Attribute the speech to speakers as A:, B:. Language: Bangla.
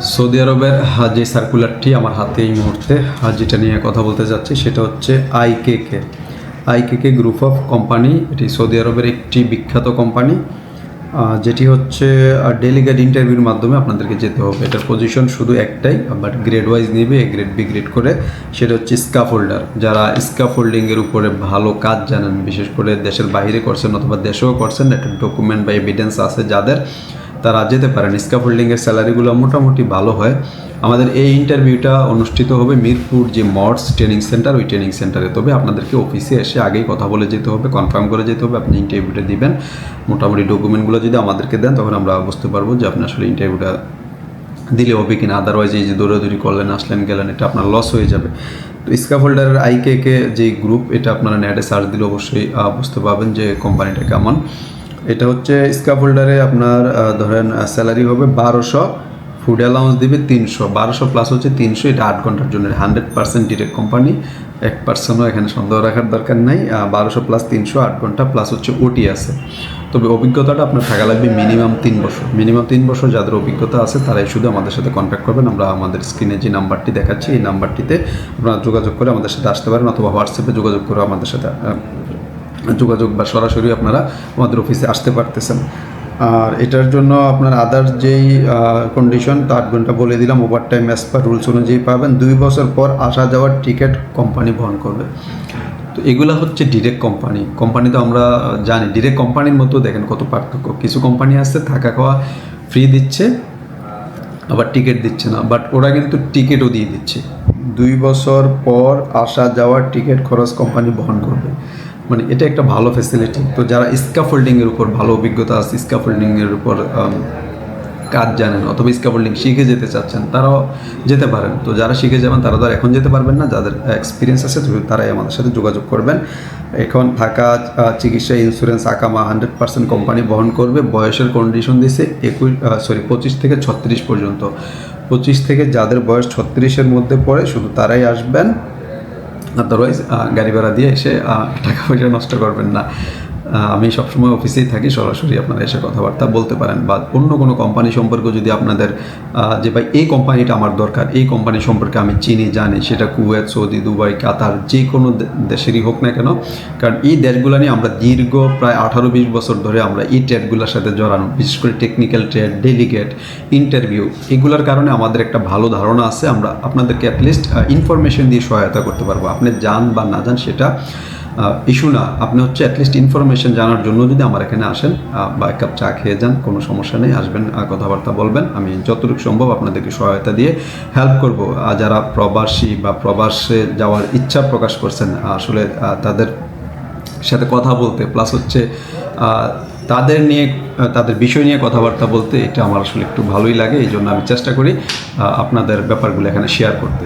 A: সৌদি আরবের যে সার্কুলারটি আমার হাতে এই মুহূর্তে। যেটা নিয়ে কথা বলতে যাচ্ছি সেটা হচ্ছে IKK IKK group of company, এটি সৌদি আরবের একটি বিখ্যাত কোম্পানি। যেটি হচ্ছে ডেলিগেট ইন্টারভিউর মাধ্যমে আপনাদেরকে যেতে হবে। এটার পজিশন শুধু একটাই বাট গ্রেড ওয়াইজ নেবে গ্রেড বি গ্রেড করে। সেটা হচ্ছে স্কাফ হোল্ডার যারা স্কাফ হোল্ডিংয়ের উপরে ভালো কাজ জানেন, বিশেষ করে দেশের বাইরে করছেন অথবা দেশেও করছেন, একটা ডকুমেন্ট বা এভিডেন্স আছে যাদের। তারা যেতে পারেন। স্কাফোল্ডিংয়ের স্যালারিগুলো মোটামুটি ভালো হয়। আমাদের এই ইন্টারভিউটা অনুষ্ঠিত হবে মিরপুর যে মডস ট্রেনিং সেন্টার, ওই ট্রেনিং সেন্টারে। তবে আপনাদেরকে অফিসে এসে আগেই কথা বলে যেতে হবে, কনফার্ম করে যেতে হবে। আপনি ইন্টারভিউটা দিবেন। মোটামুটি ডকুমেন্টগুলো যদি আমাদেরকে দেন, তখন আমরা বুঝতে পারব যে আপনি আসলে ইন্টারভিউটা দিলে হবে কিনা। আদারওয়াইজ এই যে দৌড়াদৌড়ি করলেন, আসলেন, গেলেন, এটা আপনার লস হয়ে যাবে। তো স্কাফোল্ডারের আইকে যে গ্রুপ এটা আপনারা নেটে সার্চ দিলে অবশ্যই বুঝতে পারবেন যে কোম্পানিটা কেমন। এটা হচ্ছে স্কাফোল্ডারে আপনার ধরেন স্যালারি হবে বারোশো ফুড অ্যালাউন্স দিবে তিনশো। বারোশো প্লাস হচ্ছে তিনশো, এটা আট ঘণ্টার জন্য। হান্ড্রেড পার্সেন্ট ডিরেক্ট কোম্পানি এক পার্সেন্টও এখানে সন্দেহ রাখার দরকার নাই। বারোশো প্লাস তিনশো, আট ঘণ্টা প্লাস হচ্ছে ওটি আছে। তবে অভিজ্ঞতাটা আপনার থাকা লাগবে মিনিমাম তিন বছর। মিনিমাম তিন বছর যাদের অভিজ্ঞতা আছে, তারাই শুধু আমাদের সাথে কন্ট্যাক্ট করবেন। আমরা আমাদের স্ক্রিনে যে নাম্বারটি দেখাচ্ছি, এই নাম্বারটিতে আপনারা যোগাযোগ করে আমাদের সাথে আসতে পারেন অথবা হোয়াটসঅ্যাপে যোগাযোগ করে আমাদের সাথে যোগাযোগ বা সরাসরি আপনারা আমাদের অফিসে আসতে পারতেছেন। আর এটার জন্য আপনার আদার যেই কন্ডিশন তা আট ঘণ্টা বলে দিলাম overtime as per rules অনুযায়ী পাবেন। দুই বছর পর আসা যাওয়ার টিকিট কোম্পানি বহন করবে। তো এগুলো হচ্ছে ডিরেক্ট কোম্পানি কোম্পানি তো আমরা জানি ডিরেক্ট কোম্পানির মতো দেখেন কত পার্থক্য। কিছু কোম্পানি আছে, থাকা খাওয়া ফ্রি দিচ্ছে, আবার টিকিট দিচ্ছে না। বাট ওরা কিন্তু টিকিটও দিয়ে দিচ্ছে। দুই বছর পর আসা যাওয়ার টিকিট খরচ কোম্পানি বহন করবে। মানে এটা একটা ভালো ফেসিলিটি তো যারা স্কাফোল্ডিংয়ের উপর ভালো অভিজ্ঞতা আছে স্কাফোল্ডিংয়ের উপর কাজ জানেন অথবা স্কাফোল্ডিং শিখে যেতে চাচ্ছেন, তারাও যেতে পারেন। তো যারা শিখে যাবেন, তারা তো আর এখন যেতে পারবেন না। যাদের এক্সপিরিয়েন্স আছে তারাই আমাদের সাথে যোগাযোগ করবেন। এখন থাকা চিকিৎসা ইন্স্যুরেন্স আকামা হান্ড্রেড পার্সেন্ট কোম্পানি বহন করবে। বয়সের কন্ডিশন দিছে একুশ সরি পঁচিশ থেকে ছত্রিশ পর্যন্ত। পঁচিশ থেকে যাদের বয়স ছত্রিশের মধ্যে পড়ে, শুধু তারাই আসবেন। আদারওয়াইজ গাড়ি ভাড়া দিয়ে এসে টাকা পয়সা নষ্ট করবেন না। আমি সবসময় অফিসেই থাকি, সরাসরি আপনারা এসে কথাবার্তা বলতে পারেন। বা অন্য কোনো কোম্পানি সম্পর্কে যদি আপনাদের যে ভাই, এই কোম্পানিটা আমার দরকার, এই কোম্পানি সম্পর্কে আমি চিনি, জানি, সেটা কুয়েত, সৌদি, দুবাই, কাতার, যে কোনো দেশেরই হোক না কেন, কারণ এই দেশগুলো নিয়ে আমরা দীর্ঘ প্রায় আঠারো বিশ বছর ধরে আমরা এই ট্রেডগুলোর সাথে জড়ানো, বিশেষ করে টেকনিক্যাল ট্রেড ডেলিগেট ইন্টারভিউ এগুলোর কারণে আমাদের একটা ভালো ধারণা আছে। আমরা আপনাদেরকে অ্যাটলিস্ট ইনফরমেশন দিয়ে সহায়তা করতে পারব। আপনি যান বা না যান, সেটা ইস্যু না আপনি হচ্ছে অ্যাটলিস্ট ইনফরমেশন জানার জন্য যদি আমার এখানে আসেন বা এক কাপ চা খেয়ে যান, কোনো সমস্যা নেই, আসবেন কথাবার্তা বলবেন, আমি যতটুকু সম্ভব আপনাদেরকে সহায়তা দিয়ে হেল্প করব। যারা প্রবাসী বা প্রবাসে যাওয়ার ইচ্ছা প্রকাশ করছেন আসলে তাদের সাথে কথা বলতে প্লাস হচ্ছে তাদের নিয়ে তাদের বিষয় নিয়ে কথাবার্তা বলতে এটা আমার আসলে একটু ভালোই লাগে এই জন্য আমি চেষ্টা করি আপনাদের ব্যাপারগুলো এখানে শেয়ার করতে।